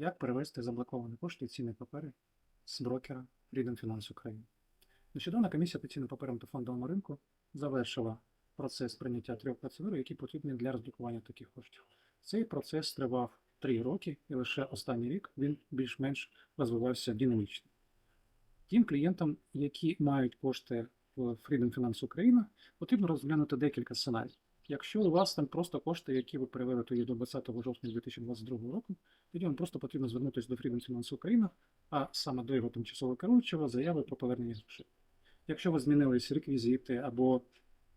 Як перевести заблоковані кошти і цінні папери з брокера Freedom Finance України? Нещодавно комісія по цінним паперам та фондовому ринку завершила процес прийняття трьох процедур, які потрібні для розблокування таких коштів. Цей процес тривав три роки, і лише останній рік він більш-менш розвивався динамічно. Тим клієнтам, які мають кошти в Freedom Finance Україна, потрібно розглянути декілька сценаріїв. Якщо у вас там просто кошти, які ви перевели тоді до 20 жовтня 2022 року, тоді вам просто потрібно звернутися до Freedom Finance Україна, а саме до його тимчасово керуючого заяви про повернення грошей. Якщо ви змінились реквізити або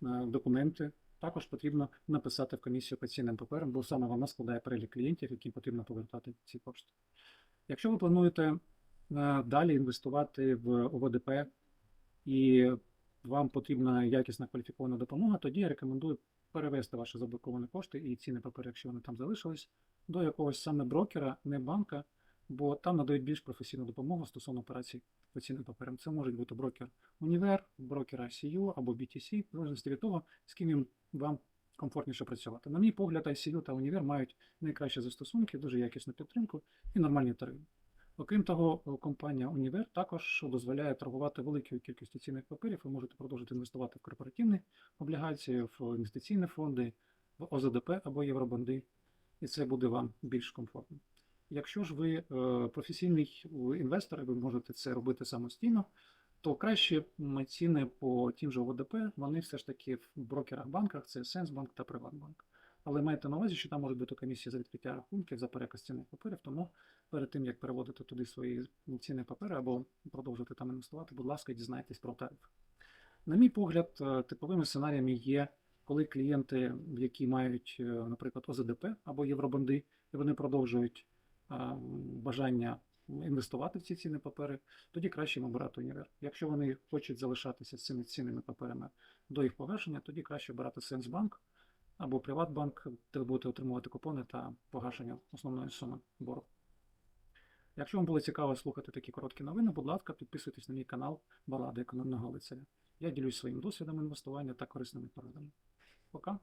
е, документи, також потрібно написати в комісію по цінним паперам, бо саме вона складає перелік клієнтів, яким потрібно повертати ці кошти. Якщо ви плануєте е, далі інвестувати в ОВДП і вам потрібна якісна кваліфікована допомога, тоді я рекомендую перевести ваші заблоковані кошти і ціни папери, якщо вони там залишились, до якогось саме брокера, не банка, бо там надають більш професійну допомогу стосовно операцій по цінним паперам. Це може бути брокер Універ, брокер ICU або BTC, в залежності від того, з ким їм вам комфортніше працювати. На мій погляд, ICU та Універ мають найкращі застосунки, дуже якісну підтримку і нормальні тарифи. Окрім того, компанія Універ також дозволяє торгувати великою кількістю цінних паперів. Ви можете продовжити інвестувати в корпоративні облігації, в інвестиційні фонди, в ОЗДП або Євробонди, і це буде вам більш комфортно. Якщо ж ви е, професійний інвестор, і ви можете це робити самостійно, то кращі м, ціни по тим же ОВДП, вони все ж таки в брокерах-банках, це Сенсбанк та Приватбанк. Але майте на увазі, що там можуть бути комісії за відкриття рахунків, за переказ цінних паперів, тому перед тим, як переводити туди свої цінні папери або продовжити там інвестувати, будь ласка, дізнайтесь про тариф. На мій погляд, е, типовими сценаріями є, коли клієнти, які мають, е, наприклад, ОЗДП або Євробонди, і вони продовжують а, бажання інвестувати в ці цінні папери, тоді краще їм обирати універ. Якщо вони хочуть залишатися з цими цінними паперами до їх погашення, тоді краще обирати Сенсбанк або Приватбанк, де ви будете отримувати купони та погашення основної суми боргу. Якщо вам було цікаво слухати такі короткі новини, будь ласка, підписуйтесь на мій канал Балади економного лицаря. Я ділюсь своїм досвідом інвестування та корисними порадами. Пока.